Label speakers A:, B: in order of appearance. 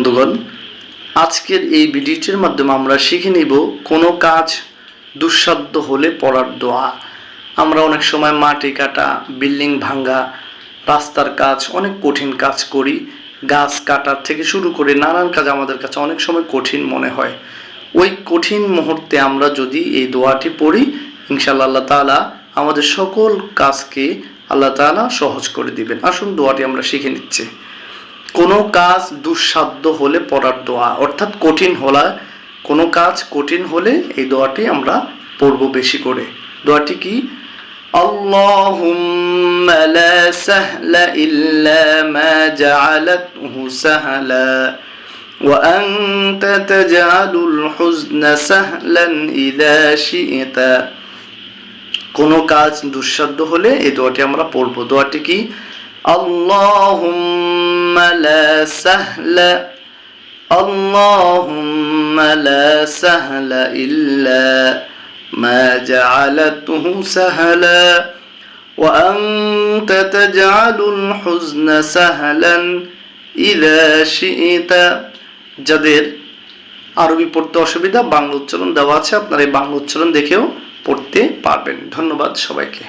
A: বন্ধুগণ, আজকের এই ভিডিওটির মাধ্যমে আমরা শিখে নিব কোনো কাজ দুঃসাধ্য হলে পড়ার দোয়া। আমরা অনেক সময় মাটি কাটা, বিল্ডিং ভাঙ্গা রাস্তার কাজ, অনেক কঠিন কাজ করি, গাছ কাটার থেকে শুরু করে নানান কাজ আমাদের কাছে অনেক সময় কঠিন মনে হয়। ওই কঠিন মুহূর্তে আমরা যদি এই দোয়াটি পড়ি, ইনশাআল্লাহ আল্লাহ তাআলা আমাদের সকল কাজকে আল্লাহ তাআলা সহজ করে দিবেন। আসুন দোয়াটি আমরা শিখে নিচ্ছি। কোনো কাজ দুঃসাধ্য হলে পড়ার দোয়া অর্থাৎ কঠিন হলা কোনো কাজ কঠিন হলে এই দোয়াটি আমরা পড়ব বেশি করে দোয়াটি কি اللهم لا سهل إلا ما جعلته سهلا وأنت تجعل الحزن سهلا إذا شئت কোনো কাজ দুঃসাধ্য হলে এই দোয়াটি আমরা পড়ব দোয়াটি কি اللهم لا سهل اللهم لا سهل إلا ما جعلته سهلا وأنت تجعل الحزن سهلا إذا شئت যাদের আরবি পড়তে অসুবিধা বাংলা উচ্চারণ দেওয়া আছে আপনারা এই বাংলা উচ্চারণ দেখেও পড়তে পারবেন ধন্যবাদ সবাইকে